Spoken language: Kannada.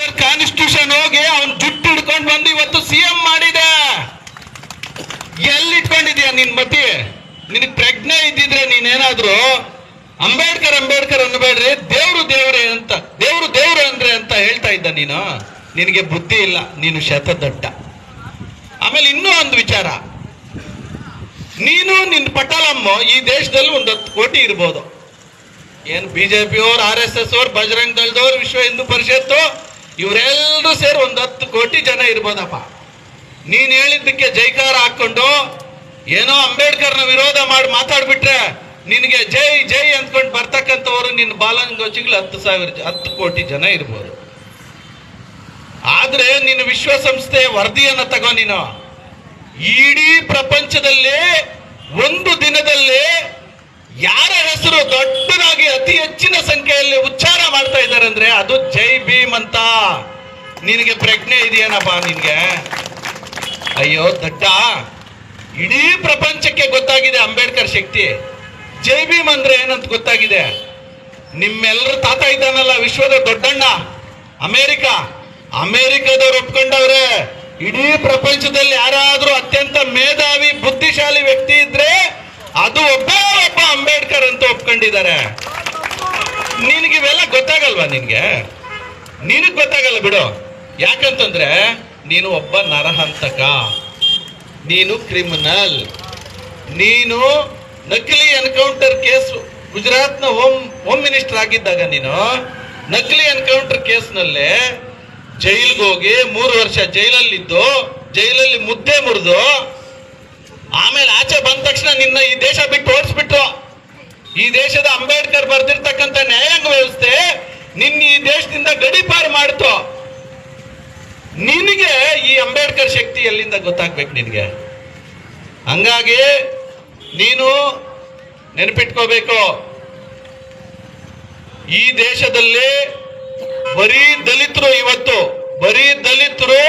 ಕಾನ್ಸ್ಟಿಟ್ಯೂಷನ್ ಹೋಗಿ ಅವ್ನ್ ಜುಟ್ಟು ಹಿಡ್ಕೊಂಡು ಬಂದು ಇವತ್ತು ಸಿಎಂ ಮಾಡಿದೆ. ಎಲ್ಲಿ ಇಟ್ಕೊಂಡಿದ್ಯಾ ನಿನ್ ಮತಿ? ನಿನಗೆ ಪ್ರಜ್ಞೆ ಇದ್ದಿದ್ರೆ ನೀನೇನಾದ್ರೂ ಅಂಬೇಡ್ಕರ್ ಅಂಬೇಡ್ಕರ್ ಅನ್ಬೇಡ್ರಿ ದೇವ್ರು ದೇವ್ರೆ ಅಂತ, ದೇವ್ರು ದೇವ್ರು ಅಂದ್ರೆ ಅಂತ ಹೇಳ್ತಾ ಇದ್ದ ನೀನು. ನಿನಗೆ ಬುದ್ಧಿ ಇಲ್ಲ, ನೀನು ಶತದಡ್ಡ. ಆಮೇಲೆ ಇನ್ನೂ ಒಂದು ವಿಚಾರ. ನೀನು ನಿನ್ನ ಪಟಾಲಮ್ಮ ಈ ದೇಶದಲ್ಲಿ ಒಂದು ಹತ್ತು ಕೋಟಿ ಇರ್ಬೋದು. ಏನು ಬಿಜೆಪಿ ಅವ್ರು ಆರ್ ಎಸ್ ಎಸ್ ಅವ್ರು, ಬಜರಂಗ್ ದಳದವ್ರು, ವಿಶ್ವ ಹಿಂದೂ ಪರಿಷತ್ತು ಇವರೆಲ್ಲರೂ ಸೇರಿ ಒಂದು ಹತ್ತು ಕೋಟಿ ಜನ ಇರ್ಬೋದಪ್ಪ. ನೀನ್ ಹೇಳಿದ್ದಕ್ಕೆ ಜೈಕಾರ ಹಾಕೊಂಡು ಏನೋ ಅಂಬೇಡ್ಕರ್ನ ವಿರೋಧ ಮಾಡಿ ಮಾತಾಡ್ಬಿಟ್ರೆ ನಿನಗೆ ಜೈ ಜೈ ಅಂದ್ಕೊಂಡು ಬರ್ತಕ್ಕಂಥವ್ರು ನಿನ್ನ ಬಾಲಂಗೋಚಿಗಳು ಹತ್ತು ಸಾವಿರ ಹತ್ತು ಕೋಟಿ ಜನ ಇರ್ಬೋದು. ಆದ್ರೆ ನಿನ್ನ ವಿಶ್ವಸಂಸ್ಥೆ ವರದಿಯನ್ನು ತಗೋ ನೀನು. ಇಡೀ ಪ್ರಪಂಚದಲ್ಲಿ ಒಂದು ದಿನದಲ್ಲಿ ಯಾರ ಹೆಸರು ದೊಡ್ಡದಾಗಿ ಅತಿ ಹೆಚ್ಚಿನ ಸಂಖ್ಯೆಯಲ್ಲಿ ಉಚ್ಚಾರ ಅಂದ್ರೆ ಅದು ಜೈ ಭೀಮ್ ಅಂತ. ನಿನಗೆ ಪ್ರಜ್ಞೆ ಇದೆಯೇನಪ್ಪ ನಿನ್ಗೆ? ಅಯ್ಯೋ ದಡ್ಡ ಇಡೀ ಪ್ರಪಂಚಕ್ಕೆ ಗೊತ್ತಾಗಿದೆ ಅಂಬೇಡ್ಕರ್ ಶಕ್ತಿ. ಜೈ ಭೀಮ್ ಅಂದ್ರೆ ಏನಂತ ಗೊತ್ತಾಗಿದೆ? ನಿಮ್ಮೆಲ್ಲರ ತಾತ ಇದ್ದಾನಲ್ಲ, ವಿಶ್ವದ ದೊಡ್ಡಣ್ಣ. ಅಮೇರಿಕ. ಅಮೇರಿಕಾದವ್ರು ಒಪ್ಕೊಂಡವ್ರೆ, ಇಡೀ ಪ್ರಪಂಚದಲ್ಲಿ ಯಾರಾದ್ರೂ ಅತ್ಯಂತ ಮೇಧಾವಿ, ಬುದ್ಧಿಶಾಲಿ ವ್ಯಕ್ತಿ ಇದ್ರೆ ಅದು ಒಬ್ಬ ಒಬ್ಬ ಅಂಬೇಡ್ಕರ್ ಅಂತ ಒಪ್ಕೊಂಡಿದ್ದಾರೆ. ಇವೆಲ್ಲ ಗೊತ್ತಾಗಲ್ವಾ ನಿನ್ಗೆ? ನಿನಗ್ ಗೊತ್ತಾಗಲ್ಲ ಬಿಡು. ಯಾಕಂತಂದ್ರೆ ನೀನು ಒಬ್ಬ ನರಹಂತಕ. ನೀನು ಕ್ರಿಮಿನಲ್ ನೀನು ನಕಲಿ ಎನ್ಕೌಂಟರ್ ಕೇಸ್ ಗುಜರಾತ್ನ ಹೋಮ್ ಹೋಮ್ ಮಿನಿಸ್ಟರ್ ಆಗಿದ್ದಾಗ ನೀನು ನಕಲಿ ಎನ್ಕೌಂಟರ್ ಕೇಸ್ನಲ್ಲೇ ಜೈಲ್ಗೆ ಹೋಗಿ ಮೂರು ವರ್ಷ ಜೈಲಲ್ಲಿದ್ದು, ಜೈಲಲ್ಲಿ ಮುದ್ದೆ ಮುರಿದು, ಆಮೇಲೆ ಆಚೆ ಬಂದ ತಕ್ಷಣ ನಿನ್ನ ಈ ದೇಶ ಬಿಟ್ಟು ಓಡಿಸ್ಬಿಟ್ರು. ಈ ದೇಶದ ಅಂಬೇಡ್ಕರ್ ಬರ್ದಿರ್ತಕ್ಕಂಥ ನ್ಯಾಯಾಂಗ ವ್ಯವಸ್ಥೆ ನಿನ್ನ ಈ ದೇಶದಿಂದ ಮಾಡ್ತು ನಿನಗೆ ಈ ಅಂಬೇಡ್ಕರ್ ಶಕ್ತಿ ಎಲ್ಲಿಂದ ಗೊತ್ತಾಗ್ಬೇಕು ನಿನಗೆ? ಹಂಗಾಗಿ ನೀನು ನೆನಪಿಟ್ಕೋಬೇಕು. ಈ ದೇಶದಲ್ಲಿ ಬರೀ ದಲಿತರು ಇವತ್ತು, ಬರೀ ದಲಿತರು